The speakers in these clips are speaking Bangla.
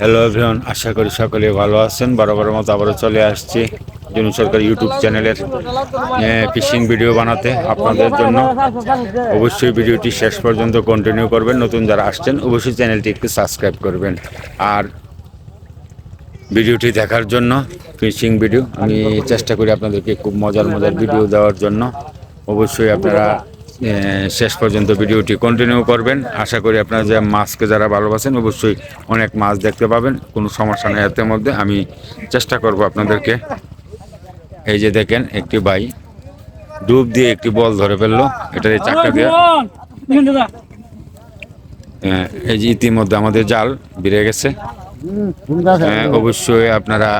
হ্যালো এভরিওয়ান আশা করি সকলে ভালো আছেন। বরাবর মতো আবারও চলে আসছি জুনু সরকার ইউটিউব চ্যানেলের ফিশিং ভিডিও বানাতে আপনাদের জন্য। অবশ্যই ভিডিওটি শেষ পর্যন্ত কন্টিনিউ করবেন। নতুন যারা আসছেন, অবশ্যই চ্যানেলটি একটু সাবস্ক্রাইব করবেন। আর ভিডিওটি দেখার জন্য ফিশিং ভিডিও আমি চেষ্টা করি আপনাদেরকে খুব মজার মজার ভিডিও দেওয়ার জন্য। অবশ্যই আপনারা শেষ পর্যন্ত ভিডিওটি কন্টিনিউ করবেন। আশা করি আপনারা যে মাছকে যারা ভালোবাসেন, অবশ্যই অনেক মাছ দেখতে পাবেন। কোনো সমস্যা নেই এর মধ্যে। আমি চেষ্টা করব আপনাদেরকে। এই যে দেখেন, একটি বাই ডুব দিয়ে একটি বল ধরে ফেলল। এটা এই চাকা দিয়ে। এই যে ইতিমধ্যে আমাদের জাল বেড়ে গেছে। অবশ্যই আপনারা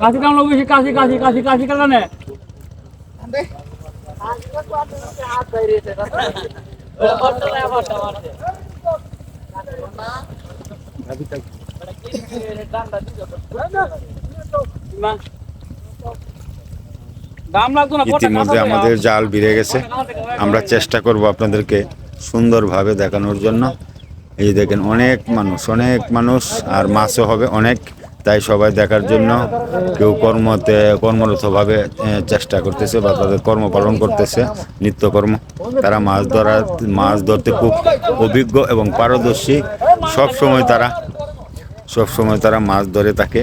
কাশি কামড় বেশি কাশি কাশি কাশি কাশি না ইতিমধ্যে আমাদের জাল ভিড়ে গেছে। আমরা চেষ্টা করব আপনাদেরকে সুন্দরভাবে দেখানোর জন্য। এই দেখেন অনেক মানুষ অনেক মানুষ আর মাছও হবে অনেক। তাই সবাই দেখার জন্য কেউ কর্মতে, কর্মরতভাবে চেষ্টা করতেছে বা তাদের কর্ম পালন করতেছে, নিত্যকর্ম। তারা মাছ ধরা, মাছ ধরতে খুব অভিজ্ঞ এবং পারদর্শী। সব সময় তারা, সব সময় তারা মাছ ধরে থাকে।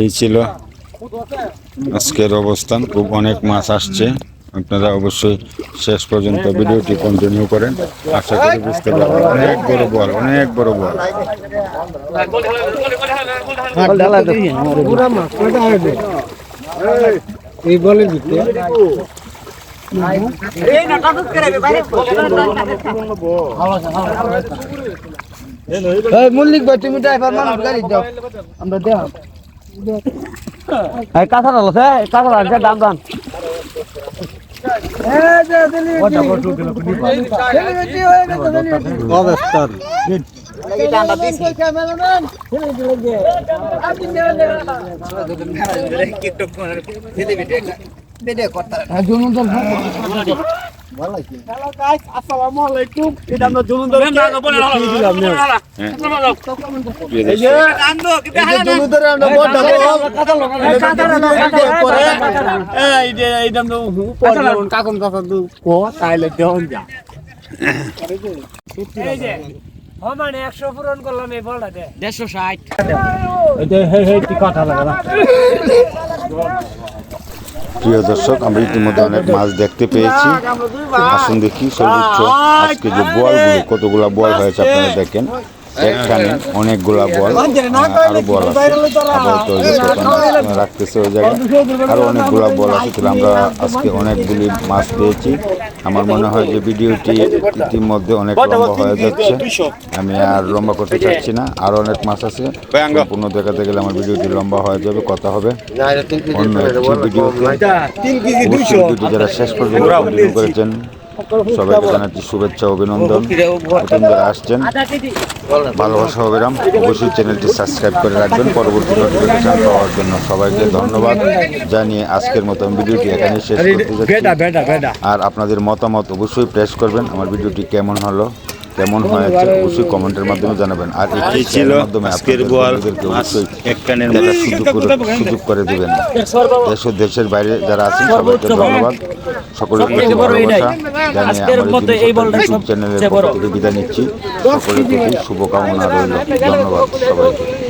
এই ছিল আজকের অবস্থান। খুব অনেক মাছ আসছে। আপনারা অবশ্যই শেষ পর্যন্ত ভিডিওটি কন্টিনিউ করেন। আশা করি বুঝতে পারবেন। অনেক বড় বল অনেক বড় বল। এই বলের ভিতরে। মল্লিক ভাই তুমি ড্রাইভার মানুষ গাড়ি দাও আমরা দেও এই কাঁচা ডাল আছে কাঁচা ডাল দাম দাম কাকন কাকা দু কো তাইলে দেওয়ান যা। মানে একশো পূরণ করলাম এই বলটা দে। দেড়শো ষাট। প্রিয় দর্শক, আমরা ইতিমধ্যে অনেক মাছ দেখতে পেয়েছি। আসুন দেখি সর্বোচ্চ আজকে যে বলগুলো, কতগুলো বল হয়েছে আপনারা দেখেন। একখানে অনেকগুলা বল আরও বল আছে। রাখতেছে ওই জায়গায়। আরও অনেকগুলা বল আছে আমরা আজকে অনেকগুলি মাছ পেয়েছি। আমার মনে হয় যে ভিডিওটি ইতিমধ্যে অনেক লম্বা হয়ে যাচ্ছে। আমি আর লম্বা করতে চাচ্ছি না। আরও অনেক মাছ আছে। সম্পূর্ণ দেখাতে গেলে আমার ভিডিওটি লম্বা হয়ে যাবে কথা হবে। অন্য একটি ভিডিওতে ভিডিওটি যারা শেষ পর্যন্ত করেছেন সবাইকে জানাচ্ছি শুভেচ্ছা অভিনন্দন। আসছেন। ভালোবাসা অবিরাম। অবশ্যই চ্যানেলটি সাবস্ক্রাইব করে রাখবেন। পরবর্তী নোটিফিকেশন পাওয়ার জন্য সবাইকে ধন্যবাদ। জানিয়ে আজকের মতো আমি ভিডিওটি এখানে শেষ করতে যাচ্ছি। আর আপনাদের মতামত অবশ্যই প্রেস করবেন। আমার ভিডিওটি কেমন হলো? কেমন হয়েছে অবশ্যই কমেন্টের মাধ্যমে জানাবেন। আর একটি ছিল? আজকের দেখার সুযোগ করে সুযোগ করে দেবেন। দেশ ও দেশের বাইরে যারা আছেন সবাইকে ধন্যবাদ। সকলের প্রতি ভালোবাসা। জানিয়ে আমার ইউটিউব চ্যানেলের পক্ষ থেকে বিদায় নিচ্ছি। সকলের প্রতি শুভকামনা রইল। ধন্যবাদ সবাইকে।